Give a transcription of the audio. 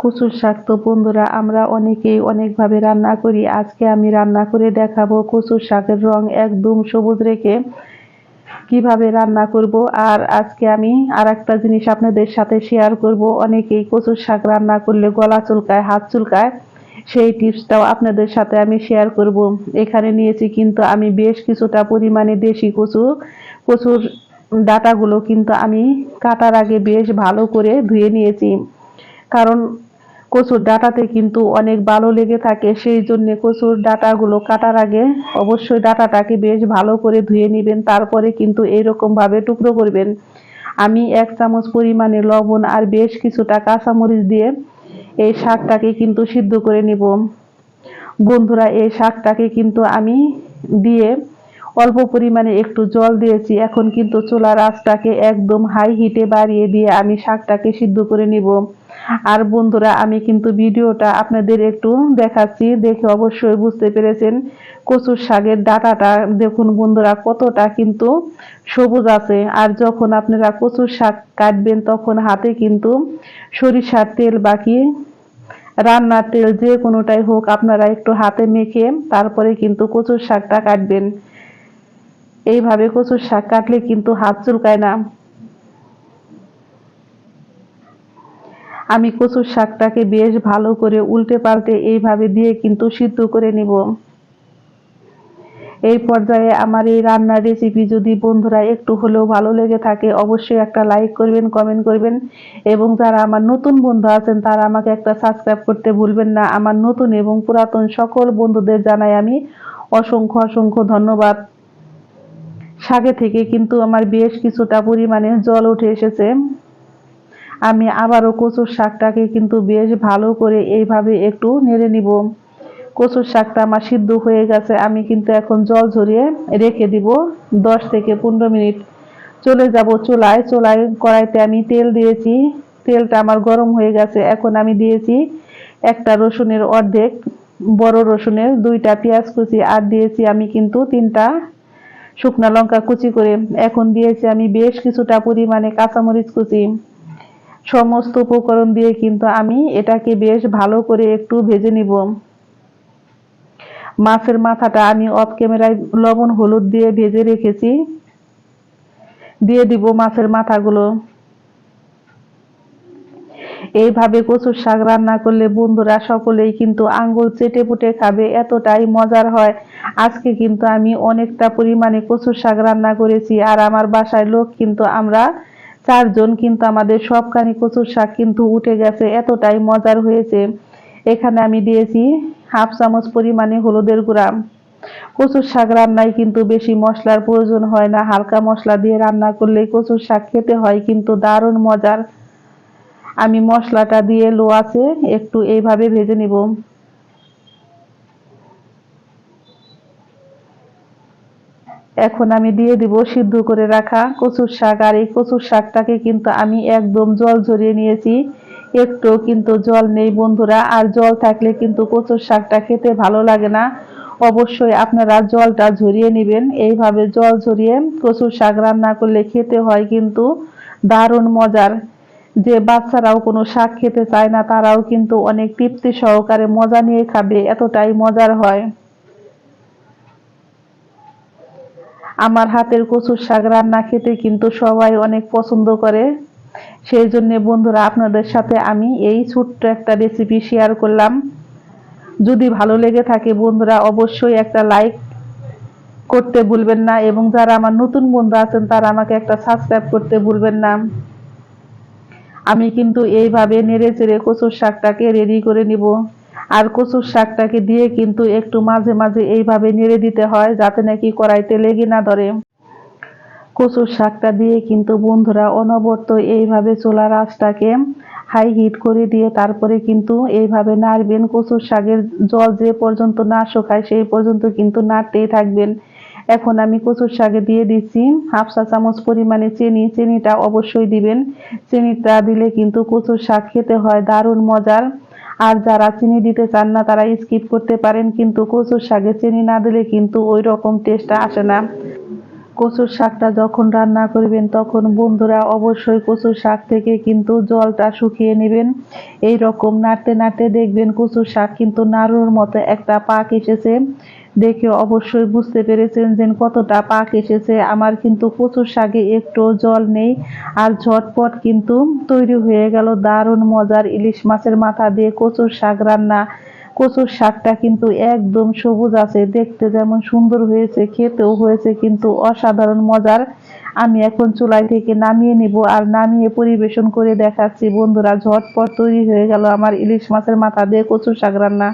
কচুর শাক তো বন্ধুরা, আমরা অনেকেই অনেকভাবে রান্না করি। আজকে আমি রান্না করে দেখাবো কচুর শাকের রং একদম সবুজ রেখে কীভাবে রান্না করব। আর আজকে আমি আর একটা জিনিস আপনাদের সাথে শেয়ার করব। অনেকেই কচুর শাক রান্না করলে গলা চুলকায়, হাত চুলকায়, সেই টিপসটাও আপনাদের সাথে আমি শেয়ার করব। এখানে নিয়েছি কিন্তু আমি বেশ কিছুটা পরিমাণে দেশি কচু। কচুর ডাটাগুলো কিন্তু আমি কাটার আগে বেশ ভালো করে ধুয়ে নিয়েছি। কারণ কচুর ডাটাতে কিন্তু অনেক ভালো লেগে থাকে, সেই জন্যে কচুর ডাটাগুলো কাটার আগে অবশ্যই ডাটাটাকে বেশ ভালো করে ধুয়ে নেবেন, তারপরে কিন্তু এইরকম ভাবে টুকরো করবেন। আমি এক চামচ পরিমাণে লবণ আর বেশ কিছুটা কাঁচামরিচ দিয়ে এই শাকটাকে কিন্তু সিদ্ধ করে নিব। বন্ধুরা, এই শাকটাকে কিন্তু আমি দিয়ে অল্প পরিমাণে একটু জল দিয়েছি। এখন কিন্তু চুলার আঁচটাকে একদম হাই হিটে বাড়িয়ে দিয়ে আমি শাকটাকে সিদ্ধ করে নিব। আর বন্ধুরা, আমি কিন্তু ভিডিওটা আপনাদের একটু দেখাচ্ছি। দেখে অবশ্যই বুঝতে পেরেছেন কচুর শাকের ডাটাটা। দেখুন বন্ধুরা, কতটা কিন্তু সবুজ আছে। আর যখন আপনারা কচুর শাক কাটবেন, তখন হাতে কিন্তু সরিষার তেল বাকি, রান্নার তেল যে কোনোটাই হোক, আপনারা একটু হাতে মেখে তারপরে কিন্তু কচুর শাকটা কাটবেন। এইভাবে কচুর শাক কাটলে কিন্তু হাত চুলকায় না। আমি কচুর শাকটাকে বেশ ভালো করে উল্টে পাল্টে এইভাবে দিয়ে কিন্তু সিদ্ধ করে নিব। এই পর্যায়ে আমার এই রান্নার রেসিপি যদি বন্ধুরা একটু হলেও ভালো লেগে থাকে, অবশ্যই একটা লাইক করবেন কমেন্ট করবেন এবং যারা আমার নতুন বন্ধু আছেন, তারা আমাকে একটা সাবস্ক্রাইব করতে ভুলবেন না। আমার নতুন এবং পুরাতন সকল বন্ধুদের জানাই আমি অসংখ্য অসংখ্য ধন্যবাদ। শাকে থেকে কিন্তু আমার বেশ কিছুটা পরিমাণে জল উঠে এসেছে। আমি আবারও কচুর শাকটাকে কিন্তু বেশ ভালো করে এইভাবে একটু নেড়ে নিব। কচুর শাকটা আমার সিদ্ধ হয়ে গেছে, আমি কিন্তু এখন জল ঝরিয়ে রেখে দিব দশ থেকে পনেরো মিনিট। চলে যাব চুলায় চুলায় কড়াইতে আমি তেল দিয়েছি। তেলটা আমার গরম হয়ে গেছে, এখন আমি দিয়েছি একটা রসুনের অর্ধেক, বড় রসুনের দুইটা পেঁয়াজ কুচি, আর দিয়েছি আমি কিন্তু তিনটা শুকনা লঙ্কা কুচি করে এখন দিয়েছি আমি বেশ কিছুটা পরিমাণে কাঁচামরিচ কুচি। সমস্ত উপকরণ দিয়ে কিন্তু আমি এটাকে বেশ ভালো করে একটু ভেজে নিব। মাছের মাথাটা আমি অফ ক্যামেরায় লবণ, হলুদ দিয়ে ভেজে রেখেছি। দিয়ে দিব মাছের মাথাগুলো। এইভাবে কচুর শাক রান্না করলে বন্ধুরা সকলেই কিন্তু আঙ্গুল চেটে পুটে খাবে, এতটাই মজার হয়। আজকে কিন্তু আমি অনেকটা পরিমাণে কচুর শাক রান্না করেছি আর আমার বাসায় লোক কিন্তু আমরা চারজন কিন্তু আমাদের সবখানি কচুর শাক কিন্তু উঠে গেছে, এতটাই মজার হয়েছে। এখানে আমি দিয়েছি হাফ চামচ পরিমাণে হলুদের গুঁড়া। কচুর শাক রান্নায় কিন্তু বেশি মশলার প্রয়োজন হয় না, হালকা মশলা দিয়ে রান্না করলে কচুর শাক খেতে হয়, কিন্তু দারুণ মজার। আমি মশলাটা দিয়ে লো আছে, একটু এইভাবে ভেজে নিব। এখন আমি দিয়ে দিব সিদ্ধ করে রাখা কচুর শাক, আর এই কচুর শাকটাকে কিন্তু আমি একদম জল ঝরিয়ে নিয়েছি। একটু কিন্তু জল নেই বন্ধুরা, আর জল থাকলে কিন্তু কচুর শাকটা খেতে ভালো লাগে না। অবশ্যই আপনারা জলটা ঝরিয়ে নেবেন। এইভাবে জল ঝরিয়ে কচুর শাক রান্না করলে খেতে হয় কিন্তু দারুণ মজার। যে বাচ্চারাও কোনো শাক খেতে চায় না, তারাও কিন্তু অনেক তৃপ্তি সহকারে মজা নিয়ে খাবে, এতটাই মজার হয়। আমার হাতের কচুর শাক রান্না খেতে কিন্তু সবাই অনেক পছন্দ করে। সেই জন্য বন্ধুরা, আপনাদের সাথে আমি এই ছোট্ট একটা রেসিপি শেয়ার করলাম। যদি ভালো লেগে থাকে বন্ধুরা, অবশ্যই একটা লাইক করতে ভুলবেন না এবং যারা আমার নতুন বন্ধু আছেন, তারা আমাকে একটা সাবস্ক্রাইব করতে ভুলবেন না। আমি কিন্তু এইভাবে নেড়ে চেড়ে কচুর শাকটাকে রেডি করে নিব। আর কচুর শাকটাকে দিয়ে কিন্তু একটু মাঝে মাঝে এইভাবে নেড়ে দিতে হয়, যাতে নাকি কড়াইতে লেগে না ধরে। কচুর শাকটা দিয়ে কিন্তু বন্ধুরা অনবরত এইভাবে চোলা আঁচটাকে হাই হিট করে দিয়ে তারপরে কিন্তু এইভাবে নাড়বেন। কচুর শাকের জল যে পর্যন্ত না শুকায় সেই পর্যন্ত কিন্তু নাড়তেই থাকবেন। এখন আমি কচুর শাকে দিয়ে দিচ্ছি। হাফ চা চামচ পরিমাণে চিনি। চিনিটা অবশ্যই দিবেন। চিনিটা দিলে কিন্তু কচুর শাক খেতে হয়, দারুণ মজার। আর যারা চিনি দিতে চান না, তারা স্কিপ করতে পারেন। কিন্তু কচুর শাকে চিনি না দিলে কিন্তু ওই রকম টেস্টটা আসে না। কচুর শাকটা যখন রান্না করবেন, তখন বন্ধুরা অবশ্যই কচুর শাক থেকে কিন্তু জলটা শুকিয়ে নেবেন। এই রকম নাড়তে নাড়তে দেখবেন কচুর শাক কিন্তু নাড়ুর মতো একটা পাক এসেছে। দেখে অবশ্যই বুঝতে পেরেছেন যে কতটা পাক এসেছে। আমার কিন্তু কচুর শাকে একটু জল নেই আর ঝটপট কিন্তু তৈরি হয়ে গেল দারুণ মজার ইলিশ মাছের মাথা দিয়ে কচুর শাক রান্না। কচুর শাকটা কিন্তু একদম সবুজ আছে, দেখতে যেমন সুন্দর হয়েছে, খেতেও হয়েছে কিন্তু অসাধারণ মজার। আমি এখন চুলাই থেকে নামিয়ে নিব আর নামিয়ে পরিবেশন করে দেখাচ্ছি। বন্ধুরা, ঝটপট তৈরি হয়ে গেল আমার ইলিশ মাছের মাথা দিয়ে কচুর শাক রান্না।